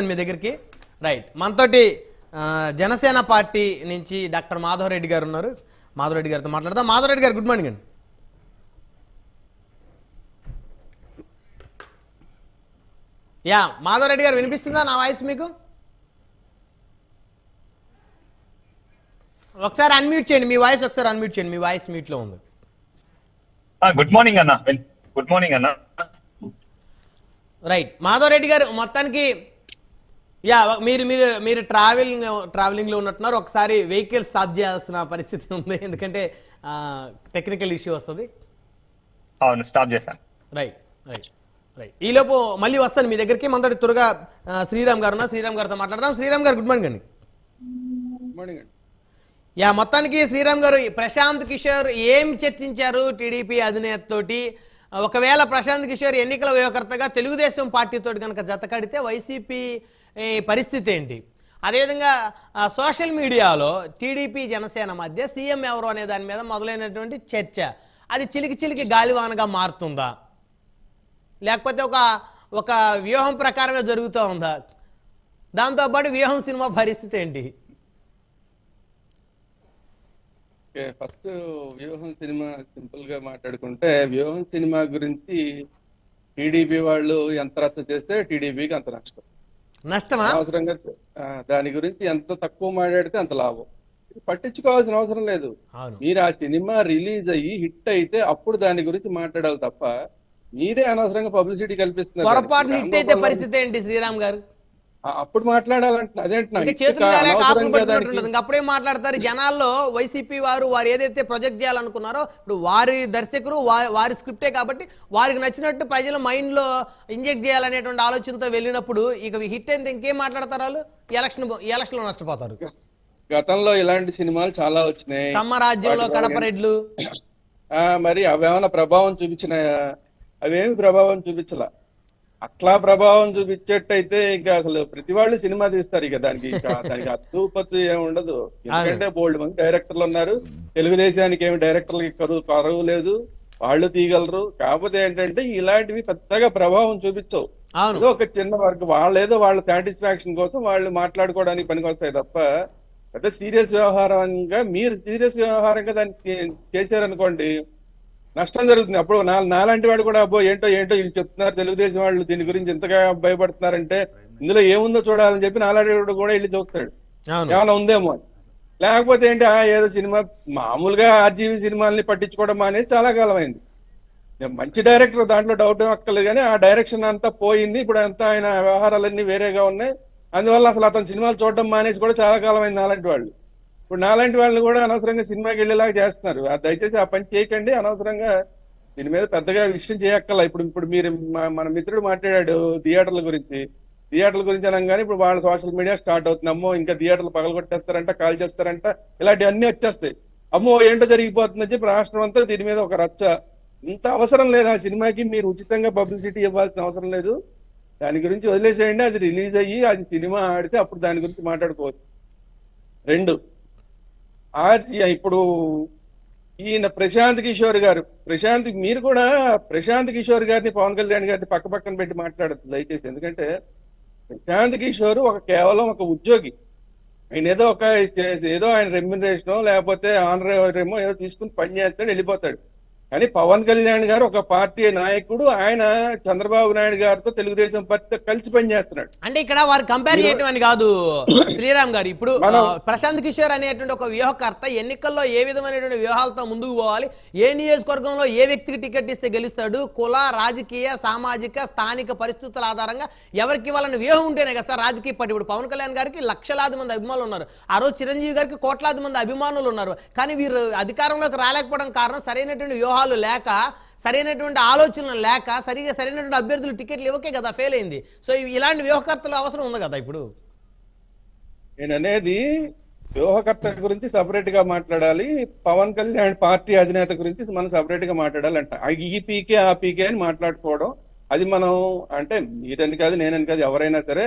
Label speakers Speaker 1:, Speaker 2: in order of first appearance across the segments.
Speaker 1: మీ దగ్గరికి? రైట్ మనతోటి జనసేన పార్టీ నుంచి డాక్టర్ మాధవరెడ్డి గారు ఉన్నారు. మాధవరెడ్డి గారితో మాట్లాడదాం. మాధవరెడ్డి గారు గుడ్ మార్నింగ్ అండి. యా మాధవరెడ్డి గారు వినిపిస్తుందా నా వాయిస్ మీకు? ఒకసారి అన్మ్యూట్ చేయండి. మీ వాయిస్ ఒకసారి అన్మ్యూట్ చేయండి. మీ వాయిస్ మీట్లో ఉంది.
Speaker 2: గుడ్ మార్నింగ్ అన్న. గుడ్ మార్నింగ్ అన్న.
Speaker 1: రైట్ మాధవరెడ్డి గారు మొత్తానికి యా మీరు మీరు మీరు ట్రావెలింగ్ ట్రావెలింగ్లో ఉన్నట్టున్నారు. ఒకసారి వెహికల్ స్టాప్ చేయాల్సిన పరిస్థితి ఉంది. ఎందుకంటే టెక్నికల్ ఇష్యూ వస్తుంది.
Speaker 2: అవును స్టాప్ చేశాను
Speaker 1: రైట్ రైట్ రైట్ ఈలోపు మళ్ళీ వస్తాను మీ దగ్గరికి. మొదటి త్వరగా శ్రీరామ్ గారు ఉన్నారు. శ్రీరామ్ గారితో మాట్లాడదాం. శ్రీరామ్ గారు గుడ్ మార్నింగ్ అండి.
Speaker 3: గుడ్ మార్నింగ్ అండి.
Speaker 1: యా మొత్తానికి శ్రీరామ్ గారు ప్రశాంత్ కిషోర్ ఏం చర్చించారు టీడీపీ అధినేతతోటి? ఒకవేళ ప్రశాంత్ కిషోర్ ఎన్నికల వ్యూహకర్తగా తెలుగుదేశం పార్టీతో కనుక జత కడితే వైసీపీ ఈ పరిస్థితి ఏంటి? అదేవిధంగా సోషల్ మీడియాలో టీడీపీ జనసేన మధ్య సీఎం ఎవరు అనే దాని మీద మొదలైనటువంటి చర్చ. అది చిలికి చిలికి గాలివానగా మారుతుందా? లేకపోతే ఒక ఒక వ్యూహం ప్రకారమే జరుగుతూ ఉందా? దాంతోపాటు వ్యూహం సినిమా పరిస్థితి ఏంటి?
Speaker 3: ఫస్ట్ వ్యూహం సినిమా సింపుల్గా మాట్లాడుకుంటే వ్యూహం సినిమా గురించి టీడీపీ వాళ్ళు ఎంత రచ్చ చేస్తే టీడీపీకి అంత నష్టం.
Speaker 1: నష్టమా?
Speaker 3: అవసరంగా దాని గురించి ఎంత తక్కువ మాట్లాడితే అంత లాభం. పట్టించుకోవాల్సిన అవసరం లేదు. మీరు ఆ సినిమా రిలీజ్ అయ్యి హిట్ అయితే అప్పుడు దాని గురించి మాట్లాడాలి తప్ప మీరే అనవసరంగా పబ్లిసిటీ కల్పిస్తున్నారు.
Speaker 1: పొరపాటున హిట్ అయితే పరిస్థితి ఏంటి శ్రీరామ్ గారు?
Speaker 3: అప్పుడు
Speaker 1: ఉండదు ఇంకా అప్పుడే మాట్లాడతారు. జనాల్లో వైసీపీ వారు వారు ఏదైతే ప్రొజెక్ట్ చేయాలనుకున్నారో ఇప్పుడు వారి దర్శకులు వారి స్క్రిప్టే కాబట్టి వారికి నచ్చినట్టు ప్రజల మైండ్లో ఇంజెక్ట్ చేయాలనేటువంటి ఆలోచనతో వెళ్ళినప్పుడు ఇక హిట్ అయితే ఇంకేం మాట్లాడతారు వాళ్ళు? ఎలక్షన్ ఎలక్షన్లో నష్టపోతారు.
Speaker 3: గతంలో ఇలాంటి సినిమాలు చాలా వచ్చినాయి.
Speaker 1: తమ్మ రాజ్యంలో
Speaker 3: వాటి
Speaker 1: కడప రెడ్లు.
Speaker 3: ఆ మరి అవేమైనా ప్రభావం చూపించినాయా? అవేమి ప్రభావం చూపించలా? అట్లా ప్రభావం చూపించేట్టయితే ఇంకా అసలు ప్రతి వాళ్ళు సినిమా తీస్తారు ఇక దానికి దానికి అద్దుపత్తు ఏమి ఉండదు. ఎందుకంటే బోల్డ్ మంది డైరెక్టర్లు ఉన్నారు. తెలుగుదేశానికి ఏమి డైరెక్టర్లకి కరువు కరువు లేదు. వాళ్ళు తీయగలరు. కాకపోతే ఏంటంటే ఇలాంటివి పెద్దగా ప్రభావం చూపించవు. ఏదో ఒక చిన్న వర్గం వాళ్ళు ఏదో వాళ్ళ సాటిస్ఫాక్షన్ కోసం వాళ్ళు మాట్లాడుకోవడానికి పనికొస్తాయి తప్ప పెద్ద సీరియస్ వ్యవహారంగా మీరు సీరియస్ వ్యవహారంగా దాన్ని చే- చేశారనుకోండి నష్టం జరుగుతుంది. అప్పుడు నా నాలాంటి వాడు కూడా అబ్బో ఏంటో ఏంటో వీళ్ళు చెప్తున్నారు. తెలుగుదేశం వాళ్ళు దీని గురించి ఎంతగా భయపడుతున్నారంటే ఇందులో ఏముందో చూడాలని చెప్పి నాలాంటి వాడు కూడా వెళ్ళి చూస్తాడు. ఏమైనా ఉందేమో లేకపోతే ఏంటి ఆ ఏదో సినిమా మామూలుగా ఆర్జీవీ సినిమాల్ని పట్టించుకోవడం అనేది చాలా కాలం అయింది మంచి డైరెక్టర్ దాంట్లో డౌట్ అక్కర్లేదు కానీ ఆ డైరెక్షన్ అంతా పోయింది. ఇప్పుడు అంతా ఆయన వ్యవహారాలన్నీ వేరేగా ఉన్నాయి. అందువల్ల అసలు అతను సినిమాలు చూడడం మానేసి కూడా చాలా కాలం అయింది నాలాంటి వాళ్ళు. ఇప్పుడు నాలాంటి వాళ్ళు కూడా అనవసరంగా సినిమాకి వెళ్ళేలాగా చేస్తున్నారు. దయచేసి ఆ పని చేయకండి. అనవసరంగా దీని మీద పెద్దగా విషయం చేయక్కల ఇప్పుడు ఇప్పుడు మీరు మన మిత్రుడు మాట్లాడాడు థియేటర్ల గురించి. థియేటర్ల గురించి అనగానే ఇప్పుడు వాళ్ళ సోషల్ మీడియా స్టార్ట్ అవుతుంది. అమ్మో ఇంకా థియేటర్లు పగలగొట్టేస్తారంట కాల్ చేస్తారంట. ఇలాంటివి అన్ని వచ్చేస్తాయి. అమ్మో ఏంటో జరిగిపోతుందని చెప్పి రాష్ట్రం అంతా దీని మీద ఒక రచ్చ. ఇంత అవసరం లేదు. ఆ సినిమాకి మీరు ఉచితంగా పబ్లిసిటీ ఇవ్వాల్సిన అవసరం లేదు. దాని గురించి వదిలేసేయండి. అది రిలీజ్ అయ్యి అది సినిమా ఆడితే అప్పుడు దాని గురించి మాట్లాడుకోవచ్చు. రెండు. ఇప్పుడు ఈయన ప్రశాంత్ కిషోర్ గారు ప్రశాంత్ మీరు కూడా ప్రశాంత్ కిషోర్ గారిని పవన్ కళ్యాణ్ గారిని పక్క పక్కన పెట్టి మాట్లాడద్దు దయచేసి. ఎందుకంటే ప్రశాంత్ కిషోర్ ఒక కేవలం ఒక ఉద్యోగి. ఆయన ఏదో ఒక ఏదో ఆయన రెమ్యునరేషన్ లేకపోతే ఆనరేమో ఏదో తీసుకుని పని చేస్తాడు వెళ్ళిపోతాడు. కానీ పవన్ కళ్యాణ్ గారు ఒక పార్టీ నాయకుడు ఆయన చంద్రబాబు నాయుడు గారితో తెలుగుదేశం పార్టీతో కలిసి పనిచేస్తున్నాడు.
Speaker 1: అంటే ఇక్కడ వారు కంపేర్ చేయటం అని కాదు శ్రీరామ్ గారు. ఇప్పుడు ప్రశాంత్ కిషోర్ అనేటువంటి ఒక వ్యూహకర్త ఎన్నికల్లో ఏ విధమైనటువంటి వ్యూహాలతో ముందుకు పోవాలి? ఏ నియోజకవర్గంలో ఏ వ్యక్తికి టికెట్ ఇస్తే గెలుస్తాడు? కుల రాజకీయ సామాజిక స్థానిక పరిస్థితుల ఆధారంగా ఎవరికి ఇవ్వాలని వ్యూహం ఉంటేనే కదా సార్ రాజకీయ పార్టీ? ఇప్పుడు పవన్ కళ్యాణ్ గారికి లక్షలాది మంది అభిమానులు ఉన్నారు. ఆ రోజు చిరంజీవి గారికి కోట్లాది మంది అభిమానులు ఉన్నారు. కానీ వీరు అధికారంలోకి రాలేకపోవడం కారణం సరైనటువంటి వ్యూహాలు లేక సరైనటువంటి ఆలోచనలు లేక సరిగా సరైనటువంటి అభ్యర్థులు టికెట్లు ఇవ్వకే కదా ఫెయిల్ అయింది. సో ఇలాంటి వ్యూహకర్తలు అవసరం ఉంది కదా ఇప్పుడు?
Speaker 3: నేను అనేది వ్యూహకర్త గురించి సపరేట్గా మాట్లాడాలి. పవన్ కళ్యాణ్ పార్టీ అధినేత గురించి మనం సపరేట్గా మాట్లాడాలంట ఈ పీకే ఆ పీకే అని మాట్లాడుకోవడం అది మనం అంటే మీరని కాదు నేనని కాదు ఎవరైనా సరే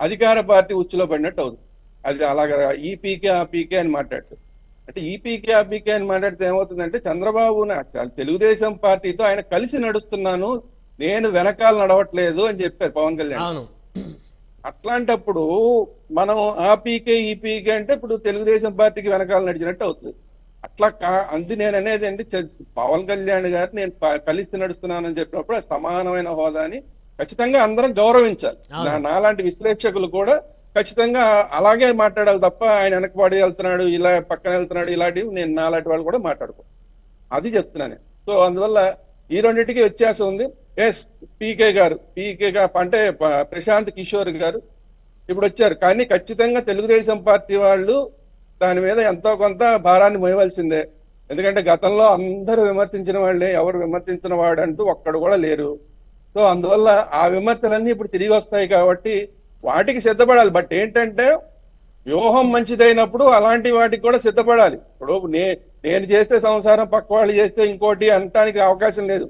Speaker 3: అధికార పార్టీ ఉచ్చులో పడినట్టు అవుతుంది. అది అలాగా ఈ పీకే ఆ పీకే అని మాట్లాడుతుంది అంటే ఈ పీకే ఆ పీకే అని మాట్లాడితే ఏమవుతుందంటే చంద్రబాబు నా- తెలుగుదేశం పార్టీతో ఆయన కలిసి నడుస్తున్నాను నేను వెనకాల నడవట్లేదు అని చెప్పారు పవన్ కళ్యాణ్. అట్లాంటప్పుడు మనం ఆ పీకే ఈ పీకే అంటే ఇప్పుడు తెలుగుదేశం పార్టీకి వెనకాల నడిచినట్టు అవుతుంది. అట్లా కా అంది నేను అనేది అండి పవన్ కళ్యాణ్ గారు నేను కలిసి నడుస్తున్నానని చెప్పినప్పుడు సమానమైన హోదాని ఖచ్చితంగా అందరం గౌరవించాలి. నాలాంటి విశ్లేషకులు కూడా ఖచ్చితంగా అలాగే మాట్లాడాలి తప్ప ఆయన వెనకబడి వెళ్తున్నాడు ఇలా పక్కన వెళ్తున్నాడు ఇలాంటివి నేను నాలాంటి వాళ్ళు కూడా మాట్లాడుకో అది చెప్తున్నాను సో అందువల్ల ఈ రెండింటికి వ్యత్యాసం ఉంది. ఎస్ పీకే గారు పీకే గారు అంటే ప్రశాంత్ కిషోర్ గారు ఇప్పుడు వచ్చారు. కానీ ఖచ్చితంగా తెలుగుదేశం పార్టీ వాళ్ళు దాని మీద ఎంతో కొంత భారాన్ని మోయవలసిందే. ఎందుకంటే గతంలో అందరూ విమర్శించిన వాళ్ళే ఎవరు విమర్శించిన వాడంటూ ఒక్కడు కూడా లేరు. సో అందువల్ల ఆ విమర్శలన్నీ ఇప్పుడు తిరిగి వస్తాయి కాబట్టి వాటికి సిద్ధపడాలి. బట్ ఏంటంటే వ్యూహం మంచిదైనప్పుడు అలాంటి వాటికి కూడా సిద్ధపడాలి. ఇప్పుడు నే నేను చేస్తే సంసారం పక్క వాళ్ళు చేస్తే ఇంకోటి అనటానికి అవకాశం లేదు.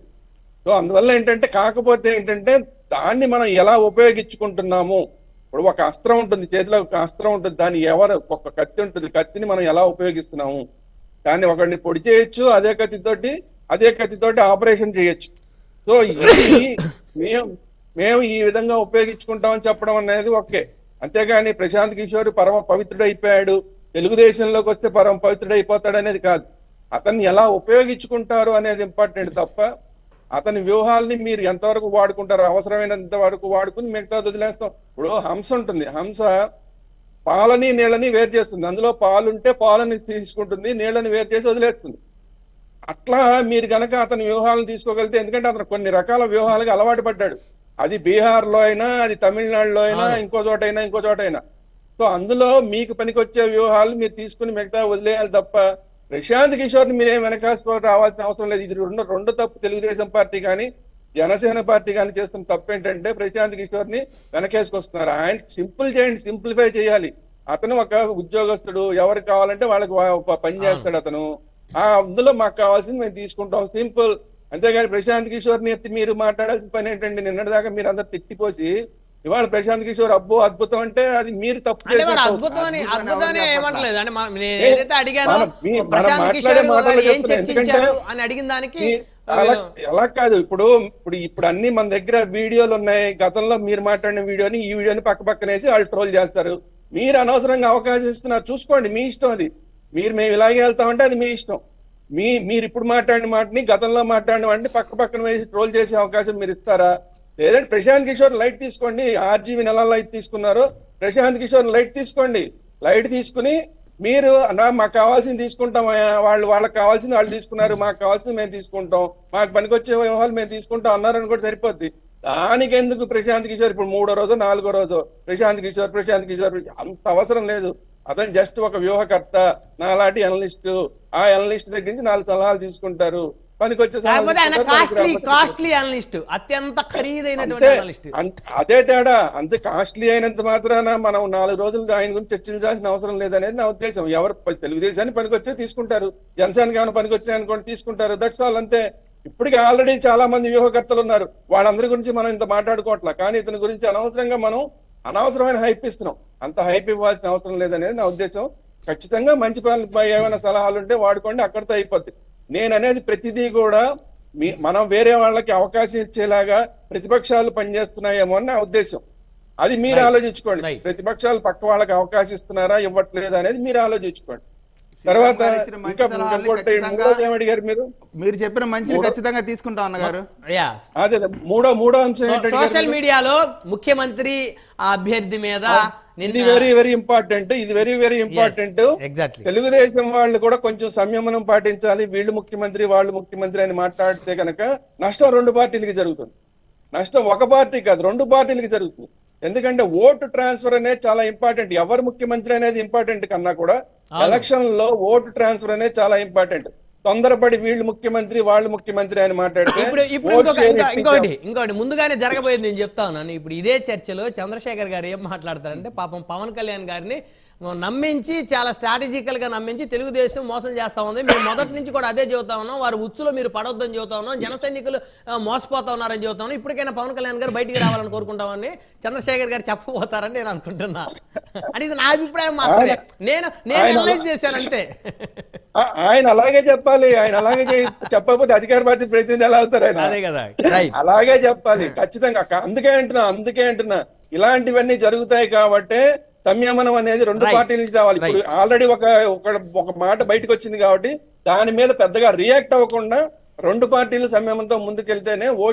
Speaker 3: సో అందువల్ల ఏంటంటే కాకపోతే ఏంటంటే దాన్ని మనం ఎలా ఉపయోగించుకుంటున్నాము? ఇప్పుడు ఒక అస్త్రం ఉంటుంది చేతిలో ఒక అస్త్రం ఉంటుంది దాన్ని ఎవరు ఒక కత్తి ఉంటుంది కత్తిని మనం ఎలా ఉపయోగిస్తున్నాము? దాన్ని ఒకరిని పొడి చేయొచ్చు అదే కత్తితోటి అదే కత్తితోటి ఆపరేషన్ చేయొచ్చు. సో ఇది మేము మేము ఈ విధంగా ఉపయోగించుకుంటామని చెప్పడం అనేది ఓకే. అంతేగాని ప్రశాంత్ కిషోర్ పరమ పవిత్రుడైపోయాడు. తెలుగుదేశంలోకి వస్తే పరమ పవిత్రుడైపోతాడు అనేది కాదు. అతన్ని ఎలా ఉపయోగించుకుంటారు అనేది ఇంపార్టెంట్ తప్ప అతని వ్యూహాల్ని మీరు ఎంతవరకు వాడుకుంటారు అవసరమైనంత వరకు వాడుకుని మిగతా వదిలేస్తాం. ఇప్పుడు హంస ఉంటుంది. హంస పాలని నీళ్ళని వేరు చేస్తుంది. అందులో పాలుంటే పాలని తీసుకుంటుంది నీళ్ళని వేరు చేసి వదిలేస్తుంది. అట్లా మీరు కనుక అతని వ్యూహాలను తీసుకోగలిగితే ఎందుకంటే అతను కొన్ని రకాల వ్యూహాలకు అలవాటు పడ్డాడు. అది బీహార్లో అయినా అది తమిళనాడులో అయినా. ఇంకో చోట అయినా ఇంకో చోట అయినా. సో అందులో మీకు పనికొచ్చే వ్యూహాలు మీరు తీసుకుని మిగతా వదిలేయాలి తప్ప ప్రశాంత్ కిషోర్ని మీరేం వెనకాసుకో రావాల్సిన అవసరం లేదు. ఇది రెండు రెండు తప్పు తెలుగుదేశం పార్టీ కానీ జనసేన పార్టీ కానీ చేస్తున్న తప్పు ఏంటంటే ప్రశాంత్ కిషోర్ని వెనకేసుకొస్తున్నారు. ఆయన సింపుల్ చేయండి సింప్లిఫై చేయాలి. అతను ఒక ఉద్యోగస్తుడు ఎవరికి కావాలంటే వాళ్ళకి పని చేస్తాడు అతను. ఆ అందులో మాకు కావాల్సింది మేము తీసుకుంటాం. సింపుల్. అంతేగాని ప్రశాంత్ కిషోర్ని ఎత్తి మీరు మాట్లాడాల్సిన పని ఏంటంటే నిన్నటిదాకా మీరు అందరు తిట్టిపోసి ఇవాళ ప్రశాంత్ కిషోర్ అబ్బో అద్భుతం అంటే అది మీరు తప్పు అలా కాదు. ఇప్పుడు ఇప్పుడు ఇప్పుడు అన్ని మన దగ్గర వీడియోలు ఉన్నాయి. గతంలో మీరు మాట్లాడిన వీడియోని ఈ వీడియోని పక్క పక్కనేసి వాళ్ళు ట్రోల్ చేస్తారు. మీరు అనవసరంగా అవకాశం ఇస్తున్నారు. చూసుకోండి మీ ఇష్టం అది. మీరు మేము ఇలాగే వెళ్తామంటే అది మీ ఇష్టం. మీ మీరు ఇప్పుడు మాట్లాడిన మాటని గతంలో మాట్లాడిన వాటిని పక్క పక్కన వేసి ట్రోల్ చేసే అవకాశం మీరు ఇస్తారా లేదంటే ప్రశాంత్ కిషోర్ లైట్ తీసుకోండి. ఆర్జీవి నెల లైట్ తీసుకున్నారు. ప్రశాంత్ కిషోర్ లైట్ తీసుకోండి. లైట్ తీసుకుని మీరు నా మాకు కావాల్సింది తీసుకుంటాం వాళ్ళు వాళ్ళకి కావాల్సింది వాళ్ళు తీసుకున్నారు. మాకు కావాల్సింది మేము తీసుకుంటాం. మాకు పనికొచ్చే వ్యవహారాలు మేము తీసుకుంటాం అన్నారని కూడా సరిపోద్ది. దానికి ఎందుకు ప్రశాంత్ కిషోర్? ఇప్పుడు మూడో రోజు నాలుగో రోజు? ప్రశాంత్ కిషోర్ ప్రశాంత్ కిషోర్ అంత అవసరం లేదు. అతను జస్ట్ ఒక వ్యూహకర్త. నాలాంటి అనలిస్ట్ ఆ అనలిస్ట్ దగ్గర నుంచి నాలుగు సలహాలు తీసుకుంటారు. అదే తేడా. అంతే కాస్ట్లీ అయినంత మాత్రాన మనం నాలుగు రోజులు ఆయన గురించి చర్చించాల్సిన అవసరం లేదనేది నా ఉద్దేశం. ఎవరు తెలుగుదేశాన్ని పనికొచ్చే తీసుకుంటారు. జనసేనకి ఏమైనా పనికొచ్చాయి అనుకోండి తీసుకుంటారు. దట్స్ ఆల్ అంతే. ఇప్పటికి ఆల్రెడీ చాలా మంది వ్యూహకర్తలు ఉన్నారు. వాళ్ళందరి గురించి మనం ఇంత మాట్లాడుకోవట్లా. కానీ ఇతని గురించి అనవసరంగా మనం అనవసరమైన హైప్ ఇస్తున్నాం. అంత హైప్ ఇవ్వాల్సిన అవసరం లేదనేది నా ఉద్దేశం. ఖచ్చితంగా మంచి పనులు ఏమైనా సలహాలు ఉంటే వాడుకోండి అక్కడితో అయిపోద్ది. నేను అనేది ప్రతిదీ కూడా మీ మనం వేరే వాళ్ళకి అవకాశం ఇచ్చేలాగా ప్రతిపక్షాలు పనిచేస్తున్నాయేమో అని నా ఉద్దేశం. అది మీరు. ఆలోచించుకోండి. ప్రతిపక్షాలు పక్క వాళ్ళకి అవకాశం ఇస్తున్నారా ఇవ్వట్లేదా అనేది మీరు ఆలోచించుకోండి. తర్వాత
Speaker 4: గారు ఇచ్చిన మంచి
Speaker 3: ఇంకా
Speaker 4: సలహాల్ని
Speaker 3: ఇంకోటి
Speaker 4: ఖచ్చితంగా-
Speaker 3: మూడోది ఏం అడిగారు మీరు?
Speaker 4: మీరు చెప్పిన మంచిని
Speaker 3: మూడో-
Speaker 4: ఖచ్చితంగా తీసుకుంటాం అన్నగారు.
Speaker 1: యాస్
Speaker 3: అదే. మూడో మూడో అంశం
Speaker 1: సోషల్ మీడియాలో ముఖ్యమంత్రి అభ్యర్థి మీద
Speaker 3: ఇది వెరీ వెరీ ఇంపార్టెంట్ ఇది వెరీ వెరీ ఇంపార్టెంట్ తెలుగుదేశం వాళ్ళు కూడా కొంచెం సంయమనం పాటించాలి. వీళ్ళు ముఖ్యమంత్రి వాళ్ళు ముఖ్యమంత్రి అని మాట్లాడితే కనుక నష్టం రెండు పార్టీలకి జరుగుతుంది. నష్టం ఒక పార్టీ కాదు రెండు పార్టీలకి జరుగుతుంది. ఎందుకంటే ఓటు ట్రాన్స్ఫర్ అనేది చాలా ఇంపార్టెంట్ ఎవరు ముఖ్యమంత్రి అనేది ఇంపార్టెంట్ కన్నా కూడా. ఎలక్షన్లో ఓటు ట్రాన్స్ఫర్ అనేది చాలా ఇంపార్టెంట్ తొందరపడి వీళ్ళు ముఖ్యమంత్రి వాళ్ళు ముఖ్యమంత్రి అని మాట్లాడితే
Speaker 1: ఇప్పుడు ఇప్పుడు. ఇంకోటి ఇంకోటి ముందుగానే జరగబోయేది నేను చెప్తా ఉన్నాను ఇప్పుడు ఇదే చర్చలో చంద్రశేఖర్ గారు ఏం మాట్లాడతారంటే పాపం పవన్ కళ్యాణ్ గారిని నమ్మించి చాలా స్ట్రాటజికల్గా నమ్మించి తెలుగుదేశం మోసం చేస్తా ఉంది. మేము మొదటి నుంచి కూడా అదే చెబుతా ఉన్నాం. వారు ఉచ్చులో మీరు పడొద్దని చెబుతా ఉన్నాం. జన సైనికులు మోసపోతా ఉన్నారని చెబుతా ఉన్నాం. ఇప్పటికైనా పవన్ కళ్యాణ్ గారు బయటికి రావాలని కోరుకుంటామని చంద్రశేఖర్ గారు చెప్పబోతారని నేను అనుకుంటున్నా. అంటే ఇది నా అభిప్రాయం మాత్రమే. నేను నేను అనలైజ్ చేశాను అంతే.
Speaker 3: ఆయన అలాగే చెప్పాలి. ఆయన అలాగే చెప్పకపోతే అధికార పార్టీ ప్రతినిధి ఎలా అవుతారు ఆయన?
Speaker 1: అదే కదా.
Speaker 3: అలాగే చెప్పాలి. ఖచ్చితంగా. అందుకే అంటున్నా అందుకే అంటున్నా. ఇలాంటివన్నీ జరుగుతాయి కాబట్టే సంయమనం అనేది రెండు. పార్టీల నుంచి రావాలి ఇప్పుడు. ఆల్రెడీ ఒక ఒక ఒక మాట బయటకు వచ్చింది కాబట్టి దాని మీద పెద్దగా రియాక్ట్ అవ్వకుండా రెండు పార్టీలు సంయమనంతో ముందుకెళ్తేనే ఓ